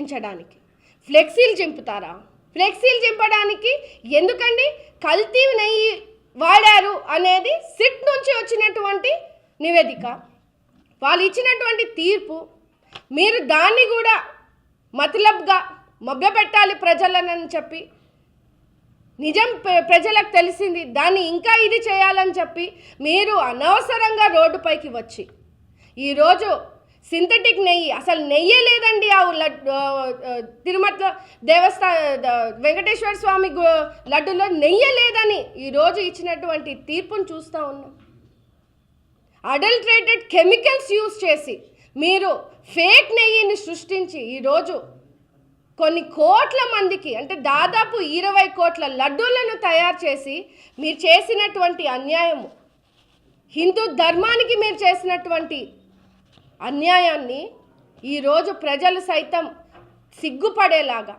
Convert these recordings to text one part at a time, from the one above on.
సృష్టించడానికి ఫ్లెక్సీలు చింపుతారా? ఫ్లెక్సీలు చింపడానికి ఎందుకండి? కల్తీ నెయ్యి వాడారు అనేది సిట్ నుంచి వచ్చినటువంటి నివేదిక. వాళ్ళు ఇచ్చినటువంటి తీర్పు మీరు దాన్ని కూడా మతలబ్గా మభ్యపెట్టాలి ప్రజలనని చెప్పి నిజం ప్ర- ప్రజలకు తెలిసింది దాన్ని ఇంకా ఇది చేయాలని చెప్పి మీరు అనవసరంగా రోడ్డుపైకి వచ్చి ఈరోజు సింథటిక్ నెయ్యి. అసలు నెయ్యే లేదండి ఆ లడ్డు తిరుమల దేవస్థా వెంకటేశ్వర స్వామి లడ్డులో నెయ్యే లేదని ఈరోజు ఇచ్చినటువంటి తీర్పును చూస్తూ ఉన్నాం. అడల్ట్రేటెడ్ కెమికల్స్ యూజ్ చేసి మీరు ఫేక్ నెయ్యిని సృష్టించి ఈరోజు కొన్ని కోట్ల మందికి అంటే దాదాపు ఇరవై కోట్ల లడ్డూలను తయారు చేసి మీరు చేసినటువంటి అన్యాయము. హిందూ ధర్మానికి మీరు చేసినటువంటి అన్యాయాన్ని ఈరోజు ప్రజలు సైతం సిగ్గుపడేలాగా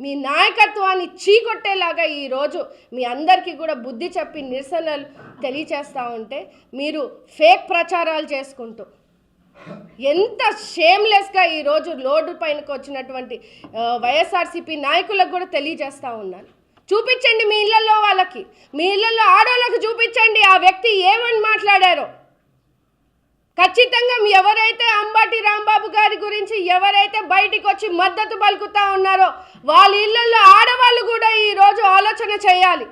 మీ నాయకత్వాన్ని చీకొట్టేలాగా ఈరోజు మీ అందరికీ కూడా బుద్ధి చెప్పి నిరసనలు తెలియచేస్తూ ఉంటే మీరు ఫేక్ ప్రచారాలు చేసుకుంటూ ఎంత షేమ్లెస్గా ఈరోజు లోడు పైనకు వచ్చినటువంటి వైఎస్ఆర్సీపీ నాయకులకు కూడా తెలియజేస్తూ ఉన్నాను. చూపించండి మీ ఇళ్ళలో వాళ్ళకి మీ ఇళ్ళలో ఆడవాళ్ళకి చూపించండి ఆ వ్యక్తి ఏమని మాట్లాడారో. ఖచ్చితంగా మీ ఎవరైతే అంబాటి రాంబాబు గారి గురించి ఎవరైతే బయటికి వచ్చి మద్దతు పలుకుతా ఉన్నారో వాళ్ళ ఇళ్ళలో ఆడవాళ్ళు కూడా ఈరోజు ఆలోచన చేయాలి.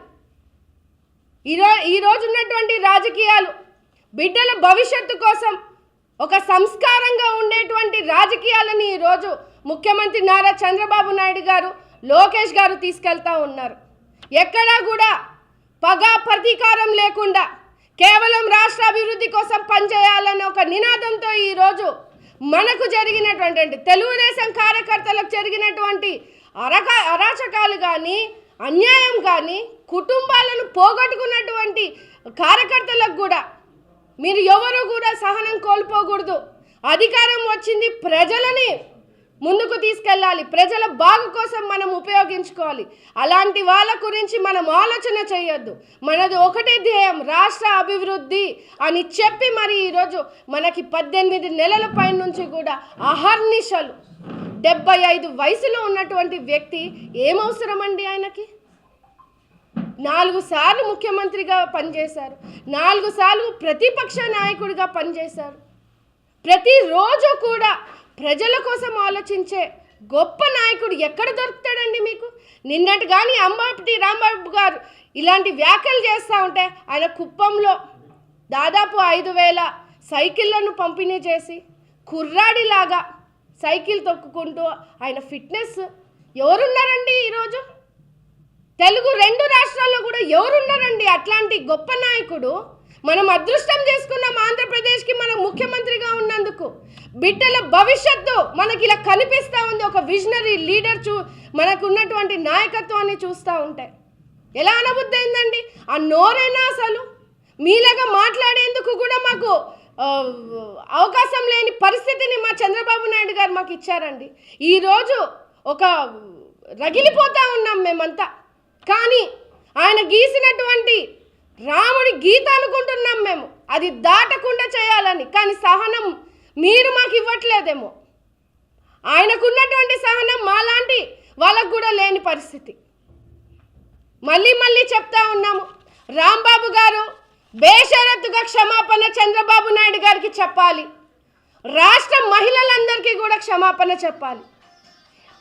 ఈరో ఈరోజు ఉన్నటువంటి రాజకీయాలు బిడ్డల భవిష్యత్తు కోసం ఒక సంస్కారంగా ఉండేటువంటి రాజకీయాలని ఈరోజు ముఖ్యమంత్రి నారా చంద్రబాబు నాయుడు గారు లోకేష్ గారు తీసుకెళ్తా ఉన్నారు. ఎక్కడా కూడా పగ ప్రతీకారం లేకుండా కేవలం రాష్ట్ర అభివృద్ధి కోసం పనిచేయాలని ఒక నినాదంతో ఈరోజు మనకు జరిగినటువంటి అంటే తెలుగుదేశం కార్యకర్తలకు జరిగినటువంటి అరక అరాచకాలు కానీ అన్యాయం కానీ కుటుంబాలను పోగొట్టుకున్నటువంటి కార్యకర్తలకు కూడా మీరు ఎవరు కూడా సహనం కోల్పోకూడదు. అధికారం వచ్చింది ప్రజలని ముందుకు తీసుకెళ్ళాలి. ప్రజల బాగు కోసం మనం ఉపయోగించుకోవాలి. అలాంటి వాళ్ళ గురించి మనం ఆలోచన చేయొద్దు. మనది ఒకటే ధ్యేయం రాష్ట్ర అభివృద్ధి అని చెప్పి మరి ఈరోజు మనకి పద్దెనిమిది నెలల పైన నుంచి కూడా అహర్నిశలు. డెబ్బై ఐదు వయసులో ఉన్నటువంటి వ్యక్తి ఏమవసరమండి ఆయనకి? నాలుగు సార్లు ముఖ్యమంత్రిగా పనిచేశారు. నాలుగు సార్లు ప్రతిపక్ష నాయకుడిగా పనిచేశారు. ప్రతిరోజు కూడా ప్రజల కోసం ఆలోచించే గొప్ప నాయకుడు ఎక్కడ దొరుకుతాడండి మీకు? నిన్నటి కానీ అంబాపటి రాంబాబు గారు ఇలాంటి వ్యాఖ్యలు చేస్తూ ఉంటే ఆయన కుప్పంలో దాదాపు ఐదు వేల సైకిళ్ళను పంపిణీ చేసి కుర్రాడిలాగా సైకిల్ తొక్కుకుంటూ ఆయన ఫిట్నెస్ ఎవరున్నారండి ఈరోజు? తెలుగు రెండు రాష్ట్రాల్లో కూడా ఎవరున్నారండి? అట్లాంటి గొప్ప నాయకుడు మనం అదృష్టం చేసుకున్నాం ఆంధ్రప్రదేశ్కి మనం ముఖ్యమంత్రిగా ఉన్నందుకు. బిడ్డల భవిష్యత్తు మనకి ఇలా కనిపిస్తూ ఉంది. ఒక విజనరీ లీడర్ చూ మనకు ఉన్నటువంటి నాయకత్వాన్ని చూస్తూ ఉంటే. ఎలా అనబుద్ధి అయిందండి? ఆ నోరైనా అసలు? మీలాగా మాట్లాడేందుకు కూడా మాకు అవకాశం లేని పరిస్థితిని మా చంద్రబాబు నాయుడు గారు మాకు ఇచ్చారండి. ఈరోజు ఒక రగిలిపోతూ ఉన్నాం మేమంతా. కానీ ఆయన గీసినటువంటి రాముడి గీత అనుకుంటున్నాం మేము. అది దాటకుండా చేయాలని. కానీ సహనం మీరు మాకు ఇవ్వట్లేదేమో. ఆయనకున్నటువంటి సహనం మాలాంటి వాళ్ళకు కూడా లేని పరిస్థితి. మళ్ళీ మళ్ళీ చెప్తా ఉన్నాము. రాంబాబు గారు బేషరత్తుగా క్షమాపణ చంద్రబాబు నాయుడు గారికి చెప్పాలి. రాష్ట్ర మహిళలందరికీ కూడా క్షమాపణ చెప్పాలి.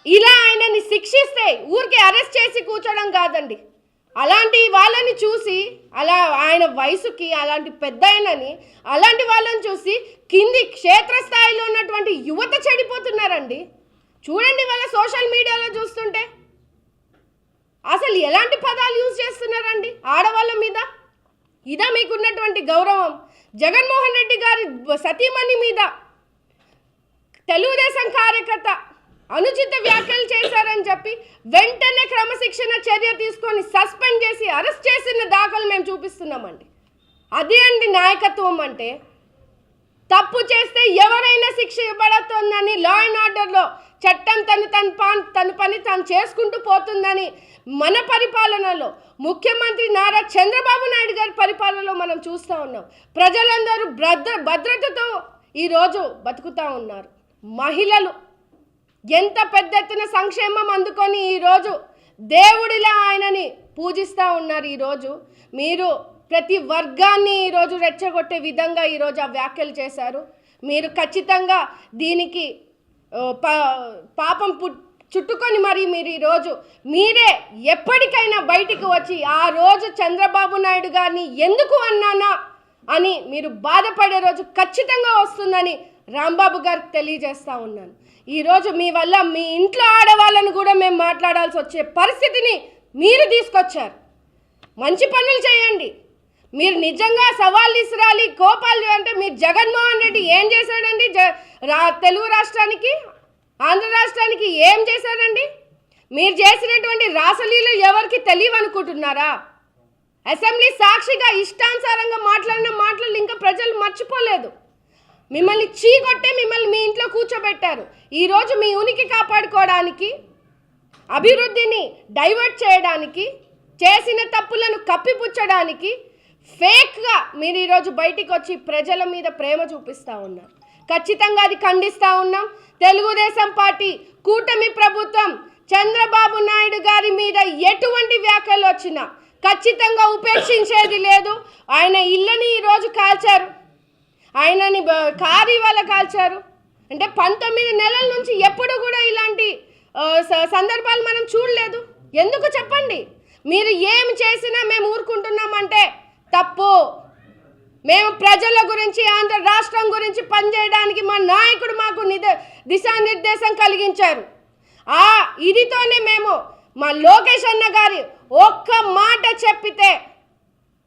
ఇలా ఆయనని శిక్షిస్తే ఊరికే అరెస్ట్ చేసి కూర్చోడం కాదండి. అలాంటి వాళ్ళని చూసి అలా ఆయన వయసుకి అలాంటి పెద్ద ఆయనని అలాంటి వాళ్ళని చూసి కింది క్షేత్రస్థాయిలో ఉన్నటువంటి యువత చెడిపోతున్నారండి. చూడండి వాళ్ళ సోషల్ మీడియాలో చూస్తుంటే. అసలు ఎలాంటి పదాలు యూజ్ చేస్తున్నారండి ఆడవాళ్ళ మీద? ఇదా మీకున్నటువంటి గౌరవం. జగన్మోహన్ రెడ్డి గారి సతీమణి మీద. తెలుగుదేశం కార్యకర్త అనుచిత వ్యాఖ్యలు చేశారని చెప్పి వెంటనే క్రమశిక్షణ చర్య తీసుకొని సస్పెండ్ చేసి అరెస్ట్ చేసిన దాఖలు మేము చూపిస్తున్నామండి. అది అండి నాయకత్వం అంటే. తప్పు చేస్తే ఎవరైనా శిక్ష ఇవ్వబడుతుందని లా అండ్ ఆర్డర్లో చట్టం తను తన పా తన పని తాను చేసుకుంటూ పోతుందని మన పరిపాలనలో ముఖ్యమంత్రి నారా చంద్రబాబు నాయుడు గారి పరిపాలనలో మనం చూస్తూ ఉన్నాం. ప్రజలందరూ భద్ర భద్రతతో ఈరోజు బతుకుతూ ఉన్నారు. మహిళలు ఎంత పెద్ద ఎత్తున సంక్షేమం అందుకొని ఈరోజు దేవుడిలా ఆయనని పూజిస్తూ ఉన్నారు ఈరోజు మీరు ప్రతి వర్గాన్ని ఈరోజు రెచ్చగొట్టే విధంగా ఈరోజు ఆ వ్యాఖ్యలు చేశారు. మీరు ఖచ్చితంగా దీనికి పాపం పు- చుట్టుకొని మరి మీరు ఈరోజు మీరే ఎప్పటికైనా బయటికి వచ్చి ఆ రోజు చంద్రబాబు నాయుడు గారిని ఎందుకు అన్నానా అని మీరు బాధపడే రోజు ఖచ్చితంగా వస్తుందని రాంబాబు గారికి తెలియజేస్తూ ఉన్నాను. ఈరోజు మీ వల్ల మీ ఇంట్లో ఆడవాళ్ళను కూడా మేము మాట్లాడాల్సి వచ్చే పరిస్థితిని మీరు తీసుకొచ్చారు. మంచి పనులు చేయండి. మీరు నిజంగా సవాళ్ళు ఇసురాలి కోపాలు అంటే మీరు జగన్మోహన్ రెడ్డి ఏం చేశాడండి? జ రా తెలుగు రాష్ట్రానికి ఆంధ్ర రాష్ట్రానికి ఏం చేశాడండి? మీరు చేసినటువంటి రాసలీలు ఎవరికి తెలియవు అనుకుంటున్నారా అసెంబ్లీ సాక్షిగా ఇష్టానుసారంగా మాట్లాడిన మాటలు ఇంకా ప్రజలు మర్చిపోలేదు. మిమ్మల్ని చీగొట్టే మిమ్మల్ని మీ ఇంట్లో కూర్చోబెట్టారు. ఈరోజు మీ ఉనికి కాపాడుకోవడానికి అభివృద్ధిని డైవర్ట్ చేయడానికి చేసిన తప్పులను కప్పిపుచ్చడానికి ఫేక్గా మీరు ఈరోజు బయటికి వచ్చి ప్రజల మీద ప్రేమ చూపిస్తూ ఉన్నారు. ఖచ్చితంగా అది ఖండిస్తూ ఉన్నాం. తెలుగుదేశం పార్టీ కూటమి ప్రభుత్వం చంద్రబాబు నాయుడు గారి మీద ఎటువంటి వ్యాఖ్యలు వచ్చినా ఖచ్చితంగా ఉపేక్షించేది లేదు. ఆయన ఇళ్ళని ఈరోజు కాల్చారు. ఆయనని బ- కారు ఇవాళ కాల్చారు. అంటే పంతొమ్మిది నెలల నుంచి ఎప్పుడు కూడా ఇలాంటి స- సందర్భాలు మనం చూడలేదు. ఎందుకు చెప్పండి? మీరు ఏం చేసినా మేము ఊరుకుంటున్నామంటే తప్పు. మేము ప్రజల గురించి ఆంధ్ర రాష్ట్రం గురించి పనిచేయడానికి మా నాయకుడు మాకు నిద దిశానిర్దేశం కలిగించారు. ఆ ఇదితోనే మేము మా లోకేష్ అన్న గారి ఒక్క మాట చెప్పితే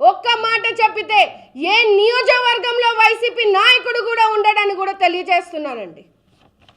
ఒక్క మాట చెప్పితే ఏ నియోజకవర్గంలో వైసీపీ నాయకుడు కూడా ఉండడని కూడా తెలియజేస్తున్నానండి